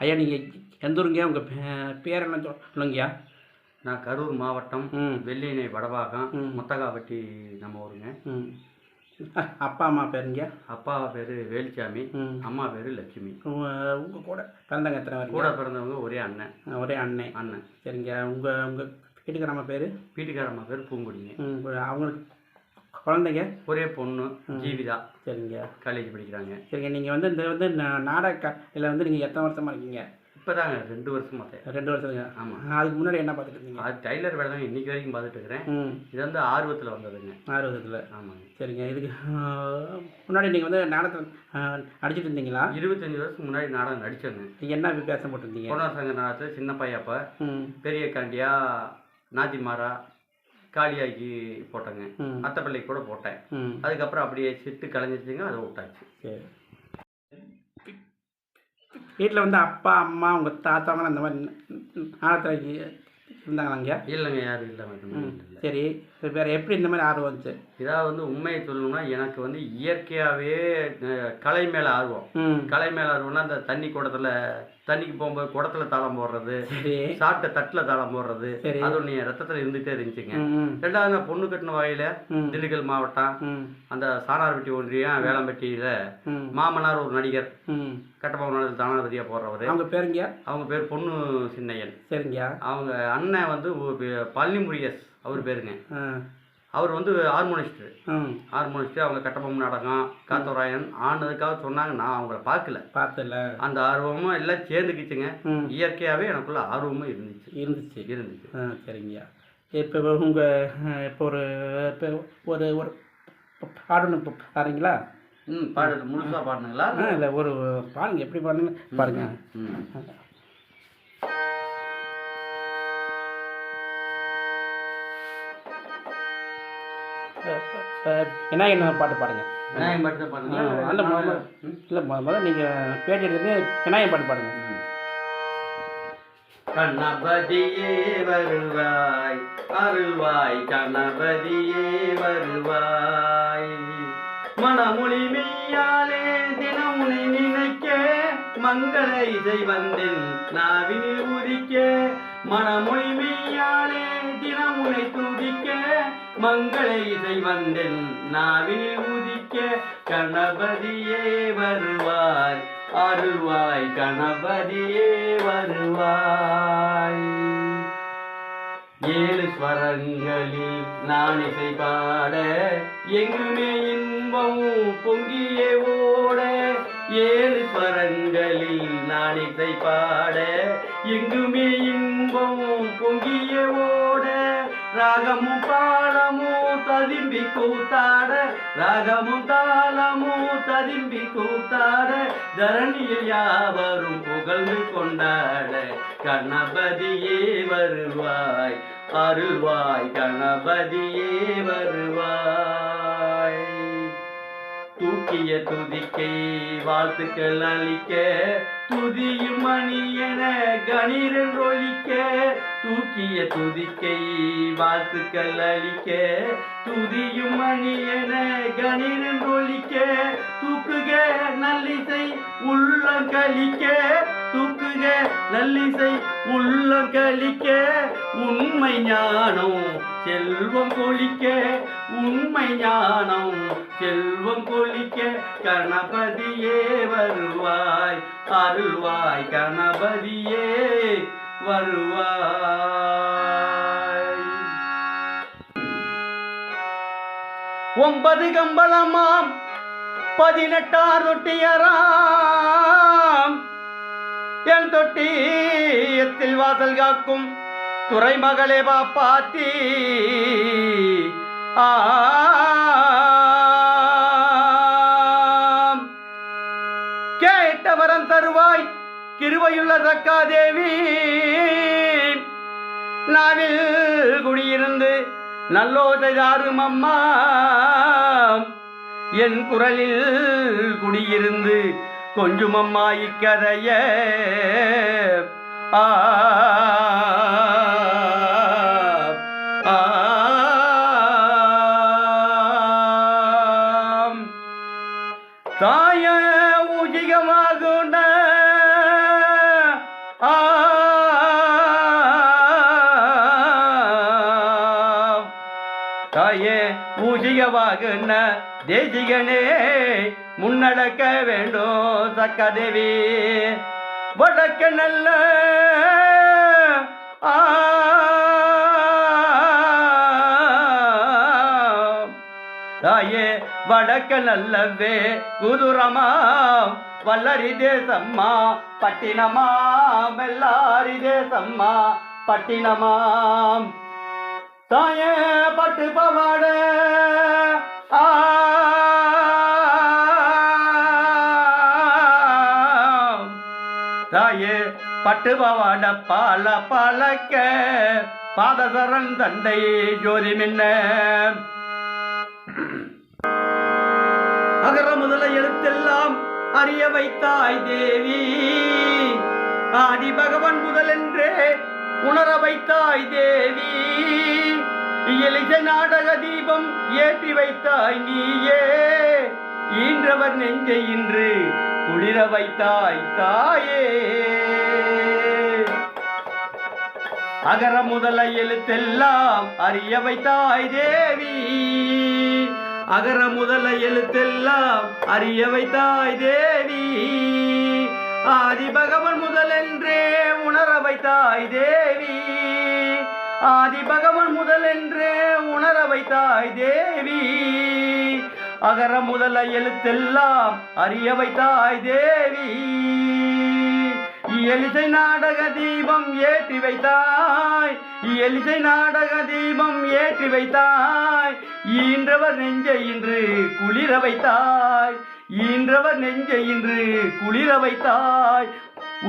ஐயா நீங்கள் எந்த ஊருங்க உங்கள் பேர் என்ன சொல்~ சொல்லுங்கய்யா. நான் கரூர் மாவட்டம் வெள்ளியணை வடபாகம் ம். முத்தகாப்பட்டி நம்ம ஊருங்க. ம். அப்பா அம்மா பேருங்க அப்பா பேர் வேலுச்சாமி ம். அம்மா பேர் லட்சுமி. உங்கள் கூட பிறந்தவங்க எத்தனை கூட வரீங்க பிறந்தவங்க ஒரே அண்ணன். ஒரே அண்ணன். அண்ணன் சரிங்க உங்கள் உங்கள் வீட்டுக்காரம்மா பேர்? வீட்டுக்கார அம்மா பேர் பூங்குடிங்க. அவங்களுக்கு குழந்தைங்க? ஒரே பொண்ணு ஜீவிதா. சரிங்க. காலேஜ் படிக்கிறாங்க. சரிங்க நீங்கள் வந்து இந்த வந்து நாடக இதில் வந்து நீங்கள் எத்தனை வருஷமாக இருக்கீங்க? இப்போதாங்க ரெண்டு வருஷமா தே ரெண்டு வருஷத்துங்க ஆமாம் அதுக்கு முன்னாடி என்ன பார்த்துட்டு இருந்தீங்க? அது டைலர் வேலை தான் இன்னைக்கு வரைக்கும் பார்த்துட்டு இருக்கிறேன். இது வந்து ஆர்வத்தில் வந்ததுங்க. ஆறுவதத்தில் ஆமாங்க. சரிங்க இதுக்கு முன்னாடி நீங்கள் வந்து நாடகத்தில் அடிச்சிட்டு இருந்தீங்களா? இருபத்தஞ்சு வருஷம் முன்னாடி நாடகம் நடிச்சேங்க. நீங்கள் என்ன வித்தியாசம் போட்டிருந்தீங்க? பொன்னார் சங்க நாடகத்தில் சின்ன பையப்ப பெரிய காண்டியா நாத்திமாரா காளியாக்கி போட்டேங்க. ம். அத்தைப்பிள்ளைக்கு கூட போட்டேன். அதுக்கப்புறம் அப்படியே சிட்டு கலைஞ்சிச்சுங்க அதை விட்டாச்சு. சரி. வீட்டில் வந்து அப்பா அம்மா உங்கள் தாத்தாவங்க அந்த மாதிரி நாடகத்தில் இருந்தாங்களாங்க இல்லைங்க யாரும் இல்லை சரி. வேறு எப்படி இந்த மாதிரி ஆர்வம் வந்துச்சு? இதாவது வந்து உண்மையை சொல்லணும்னா எனக்கு வந்து இயற்கையாகவே கலை மேலே ஆர்வம். கலை மேலே ஆர்வம்னா அந்த தண்ணி குடத்துல தண்ணிக்கு போகும்போது குடத்துல தாளம் போடுறது சாப்பிட்ட தட்டில் தாளம் போடுறது. அது ஒன்று ரத்தத்தில் இருந்துகிட்டே இருந்துச்சுங்க. ரெண்டாவது நான் பொண்ணு கட்டின வகையில் திண்டுக்கல் மாவட்டம் அந்த சாணார்பட்டி ஒன்றியம் வேளம்பட்டியில் மாமனார் ஒரு நடிகர் கட்டபொம்மன் தானாபதியாக போடுறவர். அவங்க பேருங்க அவங்க பேர் பொண்ணு சின்னையன். சரிங்க. அவங்க அண்ணன் வந்து பழனி முருகேஷ் அவர் பேருங்க. அவர் வந்து ஹார்மோனிஸ்ட் ம் ஹார்மோனிஸ்ட் அவங்க கட்டபொம்மன் நாடகம் காத்தோராயன் ஆனதுக்காக சொன்னாங்க. நான் அவங்கள பார்க்கல. பார்த்தல அந்த ஆர்வமும் எல்லாம் சேர்ந்துக்கிச்சுங்க. இயற்கையாகவே எனக்குள்ள ஆர்வமும் இருந்துச்சு. இருந்துச்சு. இருந்துச்சு. ஆ சரிங்கய்யா இப்போ உங்கள் இப்போ ஒரு இப்போ ஒரு ஒரு பாடணும் இப்போ பாருங்களா? ம் பாடு முழுசாக பாடுனுங்களா? ஆ இல்லை ஒரு பாருங்க எப்படி பாருங்க. பாருங்க ம். என்ன என்ன பாட்டு பாடுங்க? விநாயகம் பாட்டு தான் பாடுங்க முதல்ல இல்லை முதல்ல நீங்கள் பேட்டி எடுத்துட்டு விநாயகர் பாட்டு பாடுங்க? கணபதியே வருவாய் அருள்வாய் கணபதியே வருவாய். மனமொழி மெய்யாலே தினம் உன்னை நினைக்க மங்கள இசை வந்தேன் நாவினில் உதிக்க மனமொழி மெய்யாலே தினம் உன்னை துதிக்க மங்கள இசை வந்தேன் நாவில் உதிக்க கணபதியே வருவாய். அருள்வாய் கணபதியே வருவாய். ஏழு ஸ்வரங்களில் நான் இசை பாட எங்குமே இன்பமும் பொங்கியே ஓட. ஏழு ஸ்வரங்களில் நான் இசை பாட எங்குமே இன்பமும் பொங்கிய ஓட ராகமும் தாளமும் ததிம்பி கூத்தாட ராகமும் தாளமும் ததிம்பி கூத்தாட தரணியில் யாவரும் புகழ்ந்து கொண்டாட கணபதியே வருவாய் அருள்வாய் கணபதியே வருவாய். தூக்கிய துதிக்கை வாழ்த்துக்கள் அளிக்க துதியும் மணி என கணீரன் ஒலிக்க தூக்கிய துதிக்கை வாழ்த்துக்கள் அளிக்க துதியும் மணி என கணீரன் ஒலிக்க தூக்குக நல்லிசை உள்ளம் கழிக்க. தூக்குக நல்லிசை உள்ளம் கழிக்க உண்மை ஞானம் செல்வம் கொழிக்க உண்மை ஞானம் செல்வம் கொழிக்க கணபதியே வருவாய் அருள்வாய் கணபதியே வருவாய். ஒன்பது கம்பளமாம் பதினெட்டார் தொட்டியராம் என் தொட்டியத்தில் வாசல் காக்கும் துறை மகளே பாப்பாத்தி ஆம் கேட்ட வரம் தருவாய் கிருவையுள்ள தக்காதேவி நாவில் குடியிருந்து நல்லோசை தாரும் அம்மா. என் குரலில் குடியிருந்து கொஞ்சமம்மா இக்கதைய ஆ தாய உஜிகமாகுண்ட தாயே பூஜிகவாகுன்ன தேசிகனே முன்னடக்க வேண்டும் சக்கதேவி வடக்க நல்ல ஆ தாயே வடக்க நல்லவே குதுரமா வல்லரி தேசம்மா பட்டினமா மெல்லாரி தேசம்மா பட்டினமாம் தாயே பட்டு பவாட ஆ பட்டு பவாட பால பழக்க பாதசரன் தண்டை ஜோதி மின்ன. அகர முதல எழுத்தெல்லாம் அறிய வைத்தாய் தேவி. ஆதி பகவன் முதலென்றே உணர வைத்தாய் தேவி. இயலிசை நாடக தீபம் ஏற்றி வைத்தாய் நீயே. ஈன்றவர் நெஞ்சை இன்று குளிர வைத்தாய் தாயே. அகர முதல எழுத்தெல்லாம் அறிய வைத்தாய் தேவி. அகர முதல எழுத்தெல்லாம் அறிய வைத்தாய் தேவி. ஆதி பகவன் முதலென்றே உணர வைத்தாய் தேவி. ஆதி பகவன் முதலென்றே உணர வைத்தாய் தேவி. அகர முதல எழுத்தெல்லாம் அறிய வைத்தாய் தேவி. எலிசை நாடக தீபம் ஏற்றி வைத்தாய். எலிசை நாடக தீபம் ஏற்றி வைத்தாய். ஈன்றவர் நெஞ்சை இன்று குளிர வைத்தாய். ஈன்றவர் நெஞ்சை இன்று குளிர வைத்தாய்.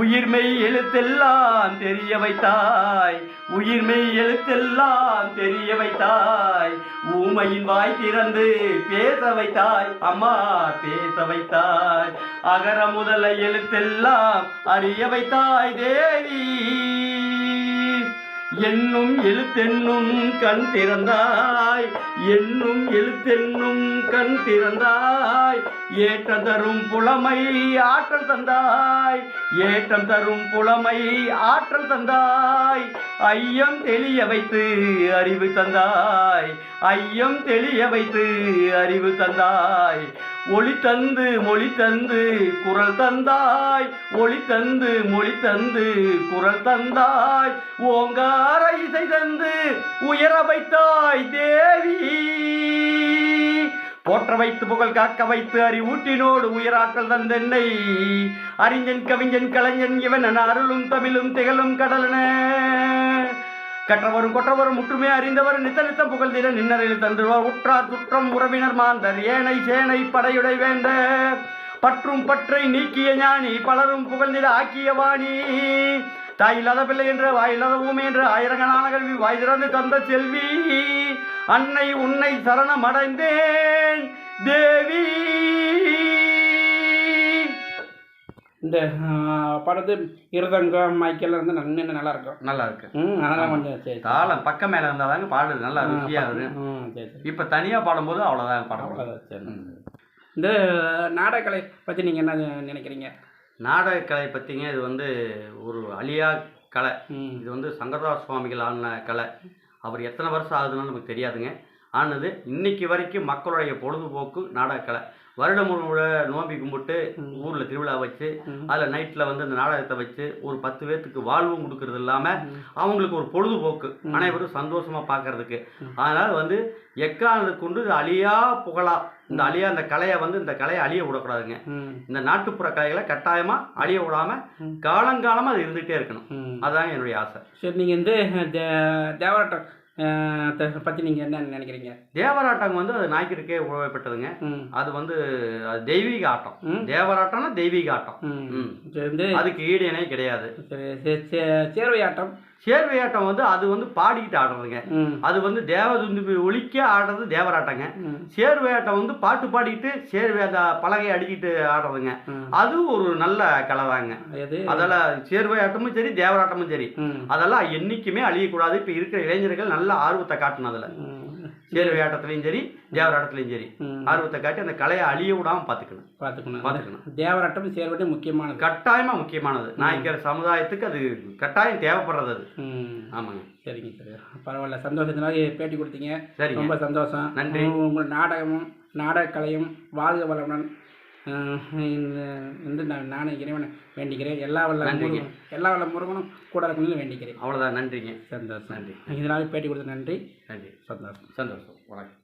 உயிர்மெய் எழுத்தெல்லாம் தெரிய வைத்தாய். உயிர்மெய் எழுத்தெல்லாம் தெரிய வைத்தாய். ஊமையின் வாய் திறந்து பேச வைத்தாய். அம்மா பேச வைத்தாய். அகர முதல எழுத்தெல்லாம் அறிய வைத்தாய் தேவி. என்னும் எழுத்தென்னும் கண் திறந்தாய். என்னும் எழுத்தென்னும் கண் திறந்தாய் ஏற்றம் தரும் புலமை ஆற்றல் தந்தாய் ஏற்றம் தரும் புலமை ஆற்றல் தந்தாய். ஐயம் தெளிய வைத்து அறிவு தந்தாய் ஐயம் தெளிய வைத்து அறிவு தந்தாய். ஒளி தந்து மொழி தந்து குரல் தந்தாய் ஒளி தந்து மொழி தந்து குரல் தந்தாய். ஓங்கார இசை தந்து உயர வைத்தாய் தேவி. போற்ற வைத்து புகழ் காக்க வைத்து அறிவூட்டினோடு உயிராற்றல் தந்தென்னை அறிஞன் கவிஞன் கலைஞன் இவன் என அருளும் தமிழும் திகழும் கடலன. கற்றவரும் கொற்றவரும் முற்றுமே அறிந்தவர் நித்த நித்தம் புகழ்ந்திட நின்னரில் தந்துவார் உற்றார் குற்றம் உறவினர் மாந்தர் ஏனை சேனை படையுடை வேந்த பற்றும் பற்றை நீக்கிய ஞானி பலரும் புகழ்ந்திட ஆக்கிய வாணி. தாயில்லாத பிள்ளை என்று வாயில்லாத ஊமை என்று ஆயிரங்களான கல்வி வாய் திறந்து தந்த செல்வி. அன்னை உன்னை சரணமடைந்தேன் தேவி. இந்த படத்து இருதங்கம் மைக்கெல்லாம் இருந்து நல்ல நல்லா இருக்கும். நல்லா இருக்கு. ம் அதெல்லாம் கொஞ்சம் சரி. தாளம் பக்கம் மேல இருந்தாதாங்க பாடு நல்லா ஆ, ருசியா வரும் ம் சரி சரி. இப்ப தனியா பாடும்போது அவ்வளவுதான் பாடம். அவ்வளோதான் சரி. இந்த நாடகக்கலை பற்றி நீங்கள் என்ன நினைக்கிறீங்க? நாடகக்கலை பற்றிங்க இது வந்து ஒரு அழியா கலை. ம். இது வந்து சங்கரதாஸ் சுவாமிகள் ஆன கலை. அவர் எத்தனை வருஷம் ஆகுதுன்னு நமக்கு தெரியாதுங்க. ஆனது இன்னைக்கு வரைக்கும் மக்களுடைய பொழுதுபோக்கு நாடகக்கலை வருடம் முழுவத நோம்பி கும்பிட்டு. ஊரில் திருவிழா வச்சு. அதில் நைட்டில் வந்து இந்த நாடகத்தை வச்சு ஒரு பத்து பேர்த்துக்கு வாழ்வும் கொடுக்கறது இல்லாமல். அவங்களுக்கு ஒரு பொழுதுபோக்கு. அனைவரும் சந்தோஷமாக பார்க்கறதுக்கு. அதனால் வந்து எக்காரணத்தை கொண்டு அழியா புகழா இந்த அழியா இந்த கலையை வந்து இந்த கலையை அழிய விடக்கூடாதுங்க இந்த நாட்டுப்புற கலைகளை கட்டாயமாக அழிய விடாமல். காலங்காலமாக அது இருந்துகிட்டே இருக்கணும் அதுதாங்க என்னுடைய ஆசை சரி நீங்கள் வந்து தே- தேவராட்டம் பற்றி நீங்கள் என்ன நினைக்கிறீங்க? தேவராட்டம் வந்து அது நாய்க்கிற்கே உழவைப்பட்டதுங்க. அது வந்து அது தெய்வீக ஆட்டம். தேவராட்டம்னா தெய்வீக ஆட்டம். அதுக்கு ஈடு இணை கிடையாது. சேர்வை ஆட்டம். சேர்வை ஆட்டம் வந்து அது வந்து பாடிக்கிட்டு ஆடுறதுங்க. அது வந்து தேவதுந்து ஒழிக்க ஆடுறது தேவராட்டங்க. ம். சேர்வை ஆட்டம் வந்து பாட்டு பாடிக்கிட்டு சேர்வை அந்த பலகையை அடிக்கிட்டு ஆடுறதுங்க. ம். அது ஒரு நல்ல கலைதாங்க எது? அதெல்லாம் சேர்வை ஆட்டமும் சரி தேவராட்டமும் சரி. அதெல்லாம் என்னைக்குமே அழியக்கூடாது. இப்போ இருக்கிற இளைஞர்கள் நல்ல ஆர்வத்தை காட்டணும் அதில் ம். சேர்வை ஆட்டத்துலையும் சரி தேவர் ஆட்டத்துலையும் சரி. ஆர்வத்தை காட்டி அந்த கலையை அழிய விடாம பார்த்துக்கணும். பார்த்துக்கணும். பார்த்துக்கணும். தேவராட்டம் சேர்வட்டம் முக்கியமானது. கட்டாயமா முக்கியமானது. நாய்க்கர் சமுதாயத்துக்கு அது கட்டாயம் தேவைப்படுறது அது. ஆமாங்க. சரிங்க சரி. பரவாயில்ல. சந்தோஷத்தினால பேட்டி கொடுத்தீங்க. சரிங்க. ரொம்ப சந்தோஷம். நன்றி. உங்க- உங்கள் நாடகமும் நாடகக்கலையும் வாழ்க வளமுடன். வந்து நான் நானே இறைவனை வேண்டிக்கிறேன். எல்லா வல்ல. முருகனும் எல்லா வல்ல முருகனும் கூட இருக்கணும்னு வேண்டிக்கிறேன். அவ்வளோதான் நன்றிங்க. சந்தோஷம். நன்றி. இதனால பேட்டி கொடுத்த நன்றி. நன்றி. சந்தோஷம். சந்தோஷம். வணக்கம்.